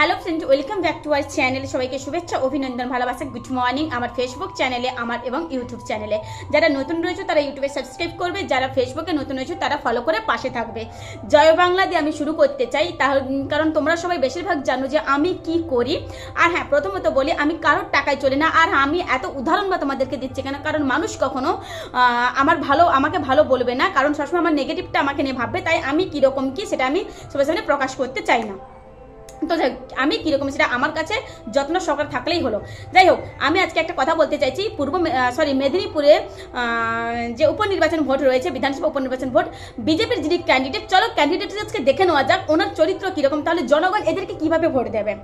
Hello friend welcome back to our channel সবাইকে শুভেচ্ছা, অভিনন্দন, ভালোবাসা। গুড মর্নিং আমার ফেসবুক চ্যানেলে আমার এবং ইউটিউব চ্যানেলে যারা নতুন রয়েছে, তারা ইউটিউবে সাবস্ক্রাইব করবে। যারা ফেসবুকে নতুন রয়েছে, তারা ফলো করে পাশে থাকবে। জয় বাংলা দিয়ে আমি শুরু করতে চাই। তাহলে কারণ তোমরা সবাই বেশিরভাগ জানো যে আমি কি করি। আর হ্যাঁ প্রথমত বলি, আমি কারোর টাকায় চলি না। আর আমি এত উদাহরণ বা তোমাদেরকে দিচ্ছি কেন? কারণ মানুষ কখনো আমার ভালো, আমাকে ভালো বলবে না। কারণ সবসময় আমার নেগেটিভটা আমাকে নিয়ে ভাববে। তাই আমি কীরকম কি, সেটা আমি সবার সামনে প্রকাশ করতে চাই না। তো আমি কীরকম সেটা আমার কাছে যত্ন সহকার থাকলেই হলো। যাই হোক, আমি আজকে একটা কথা বলতে চাইছি, পূর্ব সরি মেদিনীপুরে যে উপনির্বাচন ভোট রয়েছে, বিধানসভা উপনির্বাচন ভোট, বিজেপির যিনি ক্যান্ডিডেট চলো ক্যান্ডিডেট আজকে দেখে নেওয়া যাক, ওনার চরিত্র কীরকম, তাহলে জনগণ এদেরকে কীভাবে ভোট দেবে?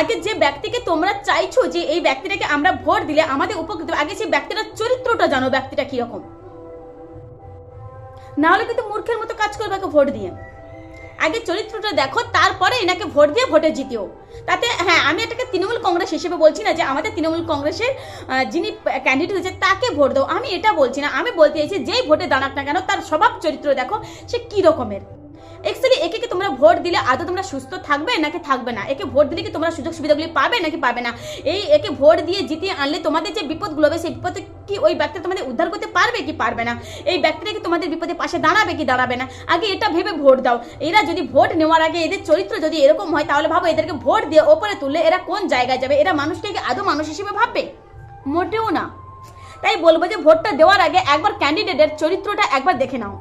আগে যে ব্যক্তিকে তোমরা চাইছো যে এই ব্যক্তিটাকে আমরা ভোট দিলে আমাদের উপকৃত আগে সেই ব্যক্তিটার চরিত্রটা জানো, ব্যক্তিটা কীরকম। না হলে কিন্তু মূর্খের মতো কাজ করবে ভোট দিয়ে। আগে চরিত্রটা দেখো, তারপরে এনাকে ভোট দিয়ে ভোটে জিতিও। তাতে হ্যাঁ আমি এটাকে তৃণমূল কংগ্রেস হিসেবে বলছি না যে আমাদের তৃণমূল কংগ্রেসের যিনি ক্যান্ডিডেট হয়েছে তাকে ভোট দাও। আমি এটা বলছি না। আমি বলতে চাইছি যেই ভোটে দাঁড়াক না কেন, তার স্বভাব চরিত্র দেখো, সে কী রকমের একে কি তোমরা ভোট দিলে আদৌ তোমরা সুস্থ থাকবে নাকি থাকবে না? একে ভোট দিলে কি তোমরা সুযোগ সুবিধাগুলি পাবে নাকি পাবে না? এই একে ভোট দিয়ে জিতিয়ে আনলে তোমাদের যে বিপদগুলো হবে, সেই বিপদে কি ওই ব্যক্তি তোমাদের উদ্ধার করতে পারবে কি পারবে না? এই ব্যক্তিটা কি তোমাদের বিপদে পাশে দাঁড়াবে কি দাঁড়াবে না? আগে এটা ভেবে ভোট দাও। এরা যদি ভোট নেওয়ার আগে এদের চরিত্র যদি এরকম হয়, তাহলে ভাবো এদেরকে ভোট দিয়ে ওপরে তুললে এরা কোন জায়গায় যাবে? এরা মানুষকে আদৌ মানুষ হিসেবে ভাববে? মোটেও না। তাই বলব যে ভোটটা দেওয়ার আগে একবার ক্যান্ডিডেটের চরিত্রটা একবার দেখে নাও।